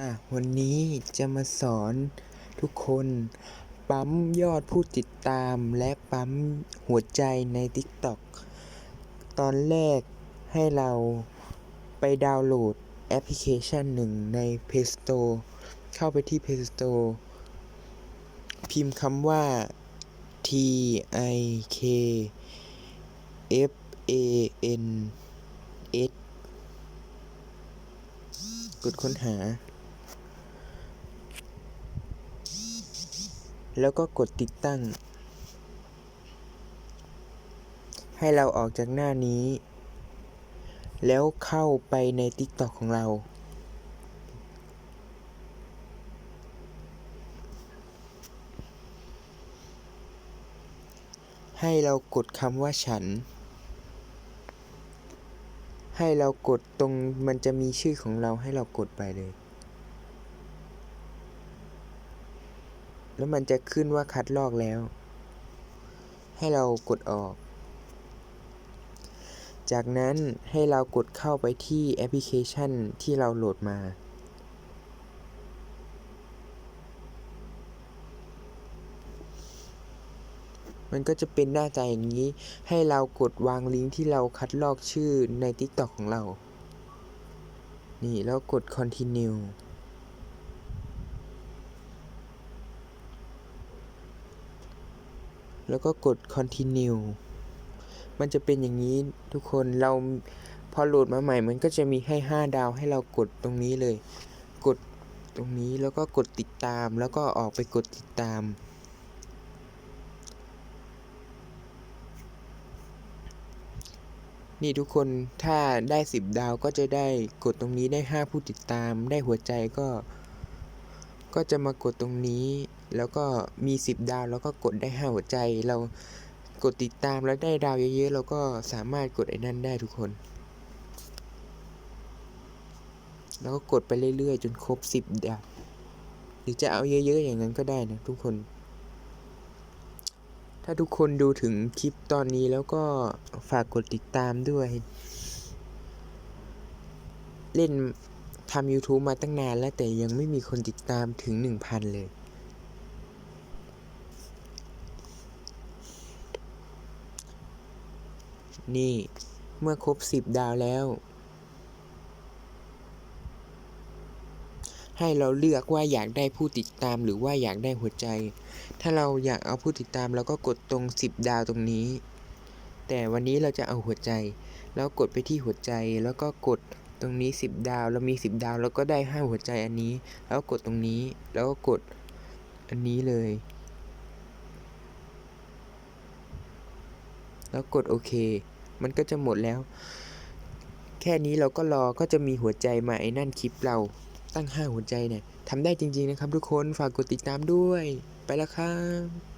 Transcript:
อะวันนี้จะมาสอนทุกคนปั๊มยอดผู้ติดตามและปั๊มหัวใจใน TikTok ตอนแรกให้เราไปดาวน์โหลดแอปพลิเคชันหนึ่งใน Play Store เข้าไปที่ Play Store พิมพ์คำว่า T I K F A N S กดค้นหา แล้วก็กดติดตั้ง ให้เราออกจากหน้านี้ แล้วเข้าไปใน TikTok ของเรา ให้เรากดคำว่าฉัน ให้เรากดตรงมันจะมีชื่อของเราให้เรากดไปเลย แล้วมันจะขึ้นว่าคัดลอกแล้ว ให้เรากดออก จากนั้นให้เรากดเข้าไปที่แอปพลิเคชันที่เราโหลดมา มันก็จะเป็นหน้าตาอย่างนี้ ให้เรากดวางลิงก์ที่เราคัดลอกชื่อใน TikTok ของเรา นี่แล้วกด continue แล้วก็กด continue มันจะเป็นอย่างนี้ทุกคนเราพอโหลดมาใหม่ มันก็จะมีให้ 5 ดาวให้เรากดตรงนี้เลย กดตรงนี้แล้วก็กดติดตามแล้วก็ออกไปกดติดตาม นี่ทุกคนถ้าได้ 10 ดาวก็จะได้กดตรงนี้ได้ 5 ผู้ติดตาม ได้หัวใจก็ ก็จะมากดตรงนี้ แล้วก็มี 10 ดาว แล้วก็กดได้5หัวใจ เรากดติดตามแล้วได้ดาวเยอะๆ เราก็สามารถกดไอ้นั่นได้ทุกคน แล้วก็กดไปเรื่อยๆ จนครบ 10 ดาว หรือจะเอาเยอะๆ อย่างนั้นก็ได้นะทุกคน ถ้าทุกคนดูถึงคลิปตอนนี้แล้วก็ฝากกดติดตามด้วย เล่น ทำ YouTube มาตั้งนานแล้วแต่ยังไม่มีคนติดตามถึง 1,000 เลย นี่เมื่อครบ 10 ดาวแล้ว ให้เราเลือกว่าอยากได้ผู้ติดตามหรือว่าอยากได้หัวใจ ถ้าเราอยากเอาผู้ติดตามเราก็กดตรง 10 ดาวตรงนี้ แต่วันนี้เราจะเอาหัวใจ แล้วกดไปที่หัวใจแล้วก็กด รงนี้ 10 ดาวเรามี 10 ดาวแล้วก็ได้5หัวใจอันนี้ แล้วกดตรงนี้แล้วก็กดอันนี้เลย แล้วกดโอเค มันก็จะหมดแล้ว แค่นี้เราก็รอก็จะมีหัวใจมาไอ้นั่นคลิปเราตั้ง 5 หัวใจเนี่ยทำได้จริง ๆ นะครับทุกคนฝากกดติดตามด้วย ไปแล้วครับ